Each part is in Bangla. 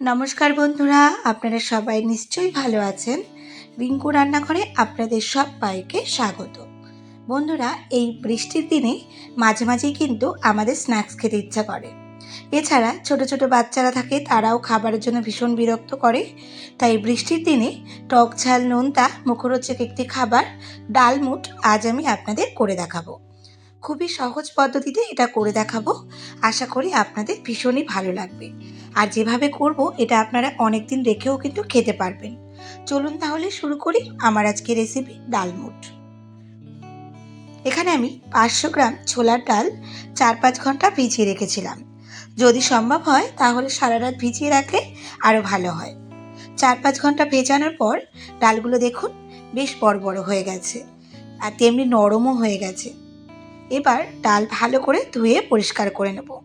নমস্কার বন্ধুরা, আপনারা সবাই নিশ্চয়ই ভালো আছেন। রিঙ্কু রান্নাঘরে আপনাদের সবাইকে স্বাগত। বন্ধুরা, এই বৃষ্টির দিনে মাঝে মাঝেই কিন্তু আমাদের স্ন্যাক্স খেতে ইচ্ছা করে। এছাড়া ছোট ছোট বাচ্চারা থাকে, তারাও খাবারের জন্য ভীষণ বিরক্ত করে। তাই বৃষ্টির দিনে টক ঝাল, নোনতা, মুখরোচক একটি খাবার, ডালমুট আজ আমি আপনাদের করে দেখাবো। খুবই সহজ পদ্ধতিতে এটা করে দেখাবো। আশা করি আপনাদের ভীষণই ভালো লাগবে। আর যেভাবে করব, এটা আপনারা অনেক দিন রেখেও কিন্তু খেতে পারবেন। চলুন তাহলে শুরু করি আমার আজকে রেসিপি ডালমুট এখানে আমি পাঁচশো গ্রাম ছোলার ডাল চার পাঁচ ঘণ্টা ভিজিয়ে রেখেছিলাম। যদি সম্ভব হয়, তাহলে সারা রাত ভিজিয়ে রাখলে আরও ভালো হয়। চার পাঁচ ঘণ্টা ভেজানোর পর ডালগুলো দেখুন, বেশ বড় বড় হয়ে গেছে। আর তেমনি নরমও হয়ে গেছে। এবার ডাল ভালো করে ধুয়ে পরিষ্কার করে নেব।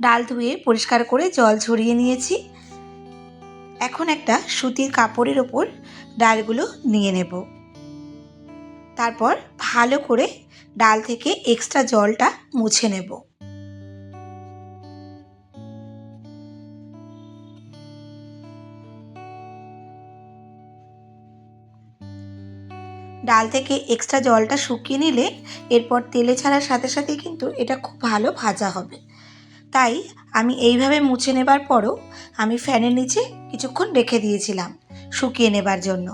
ডাল ধুয়ে পরিষ্কার করে জল ঝরিয়ে নিয়েছি। এখন একটা সুতির কাপড়ের ওপর ডালগুলো নিয়ে নেব। তারপর ভালো করে ডাল থেকে এক্সট্রা জলটা মুছে নেব। ডাল থেকে এক্সট্রা জলটা শুকিয়ে নিলে এরপর তেলে ছাড়ার সাথে সাথে কিন্তু এটা খুব ভালো ভাজা হবে। তাই আমি এইভাবে মুছে নেবার পরও আমি ফ্যানের নিচে কিছুক্ষণ রেখে দিয়েছিলাম শুকিয়ে নেবার জন্য।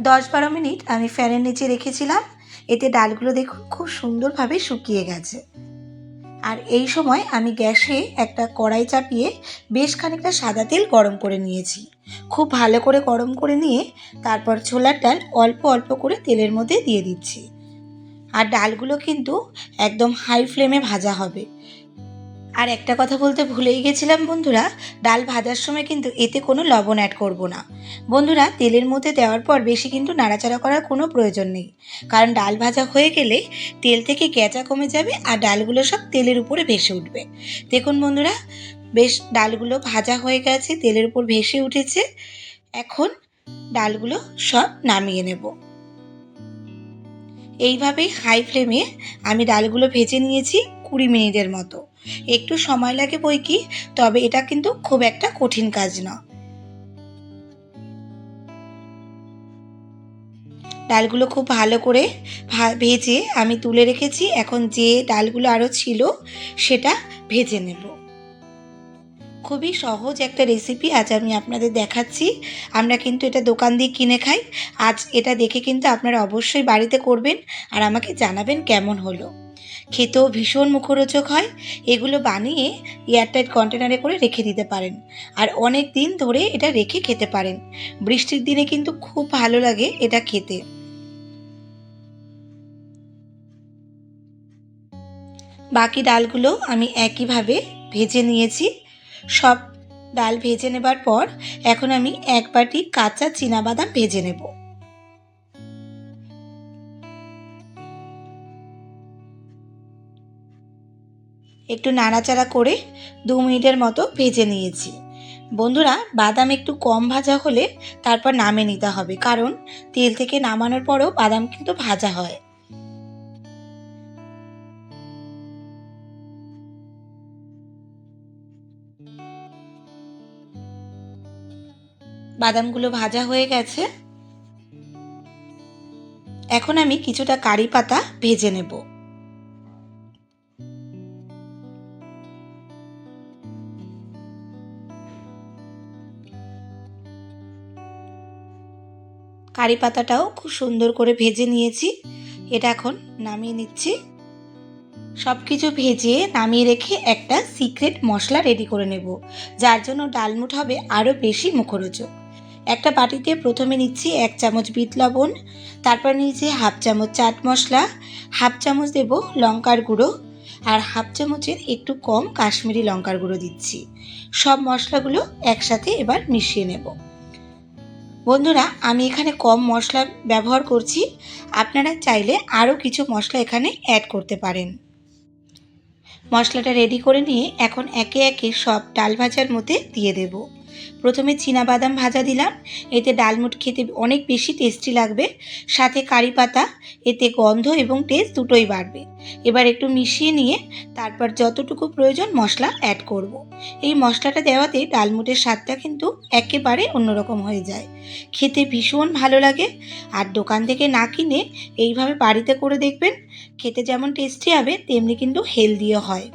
দশ বারো মিনিট আমি ফ্যানের নিচে রেখেছিলাম, এতে ডালগুলো দেখুন খুব সুন্দরভাবে শুকিয়ে গেছে। আর এই সময় আমি গ্যাসে একটা কড়াই চাপিয়ে বেশ খানিকটা সাদা তেল গরম করে নিয়েছি। খুব ভালো করে গরম করে নিয়ে তারপর ছোলার ডাল অল্প অল্প করে তেলের মধ্যে দিয়ে দিচ্ছি। আর ডালগুলো কিন্তু একদম হাই ফ্লেমে ভাজা হবে। আর একটা কথা বলতে ভুলেই গেছিলাম বন্ধুরা, ডাল ভাজার সময় কিন্তু এতে কোনো লবণ অ্যাড করব না। বন্ধুরা, তেলের মধ্যে দেওয়ার পর বেশি কিন্তু নাড়াচাড়া করার কোনো প্রয়োজন নেই। কারণ ডাল ভাজা হয়ে গেলে তেল থেকে গ্যাঁচা কমে যাবে আর ডালগুলো সব তেলের উপরে ভেসে উঠবে। দেখুন বন্ধুরা, বেশ ডালগুলো ভাজা হয়ে গেছে, তেলের উপর ভেসে উঠেছে। এখন ডালগুলো সব নামিয়ে নেব। এইভাবেই হাই ফ্লেমে আমি ডালগুলো ভেজে নিয়েছি কুড়ি মিনিটের মতো। একটু সময় লাগে বই কি, তবে এটা কিন্তু খুব একটা কঠিন কাজ না। ডালগুলো খুব ভালো করে ভেজে আমি তুলে রেখেছি, এখন যে ডালগুলো আরও ছিল সেটা ভেজে নেব। খুবই সহজ একটা রেসিপি আজ আমি আপনাদের দেখাচ্ছি। আমরা কিন্তু এটা দোকান দিয়ে কিনে খাই। আজ এটা দেখে কিন্তু আপনারা অবশ্যই বাড়িতে করবেন আর আমাকে জানাবেন কেমন হলো। খেতেও ভীষণ মুখরোচক হয়। এগুলো বানিয়ে এয়ারটাইট কন্টেনারে করে রেখে দিতে পারেন। আর অনেক দিন ধরে এটা রেখে খেতে পারেন। বৃষ্টির দিনে কিন্তু খুব ভালো লাগে এটা খেতে। বাকি ডালগুলো আমি একইভাবে ভেজে নিয়েছি। সব ডাল ভেজে নেবার পর এখন আমি এক বাটি কাঁচা বাদাম ভেজে নেব। একটু নাড়াচাড়া করে দু মিনিটের মতো ভেজে নিয়েছি। বন্ধুরা, বাদাম একটু কম ভাজা হলে তারপর নামে নিতে হবে, কারণ তেল থেকে নামানোর পরেও বাদাম কিন্তু ভাজা হয়। বাদামগুলো ভাজা হয়ে গেছে। এখন আমি কিছুটা কারি পাতা ভেজে নেব। কারি পাতাটাও খুব সুন্দর করে ভেজে নিয়েছি। এটা এখন নামিয়ে নিচ্ছি। সব কিছু ভেজে নামিয়ে রেখে একটা সিক্রেট মশলা রেডি করে নেব, যার জন্য ডালমুট হবে আরও বেশি মুখরোচক। একটা বাটিতে প্রথমে নিচ্ছি এক চামচ বিট লবণ, তারপর নিচ্ছি হাফ চামচ চাট মশলা, হাফ চামচ দেব লঙ্কার গুঁড়ো, আর হাফ চামচের একটু কম কাশ্মীরি লঙ্কার গুঁড়ো দিচ্ছি। সব মশলাগুলো একসাথে এবার মিশিয়ে নেব। বন্ধুরা, আমি এখানে কম মশলা ব্যবহার করছি। আপনারা চাইলে আরও কিছু মশলা এখানে অ্যাড করতে পারেন। মশলাটা রেডি করে নিয়ে এখন একে একে সব ডাল ভাজার মধ্যে দিয়ে দেব। প্রথমে বাদাম ভাজা দিলাম, এতে ডালমুট খেতে অনেক বেশি টেস্টি লাগবে, সাথে কারি পাতা, এতে গন্ধ এবং টেস্ট দুটোই বাড়বে। এবার একটু মিশিয়ে নিয়ে তারপর যতটুকু প্রয়োজন মশলা অ্যাড করব। এই মশলাটা দেওয়াতে ডালমুটের স্বাদটা কিন্তু একেবারে অন্যরকম হয়ে যায়। খেতে ভীষণ ভালো লাগে, আর দোকান থেকে না কিনে এইভাবে বাড়িতে করে দেখবেন, খেতে যেমন টেস্টি হবে, তেমনি কিন্তু হেলদিও হয়।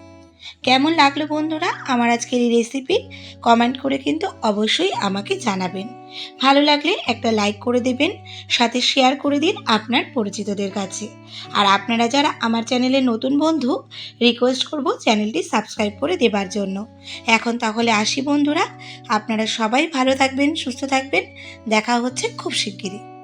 কেমন লাগল বন্ধুরা আমার আজকের এই রেসিপি কমেন্ট করে কিন্তু অবশ্যই আমাকে জানাবেন। ভালো লাগলে একটা লাইক করে দেবেন, সাথে শেয়ার করে দিন আপনার পরিচিতদের কাছে। আর আপনারা যারা আমার চ্যানেলে নতুন বন্ধু রিকোয়েস্ট করব চ্যানেলটি সাবস্ক্রাইব করে দেবার জন্য। এখন তাহলে আসি বন্ধুরা, আপনারা সবাই ভালো থাকবেন, সুস্থ থাকবেন, দেখা হচ্ছে খুব শিগগিরই।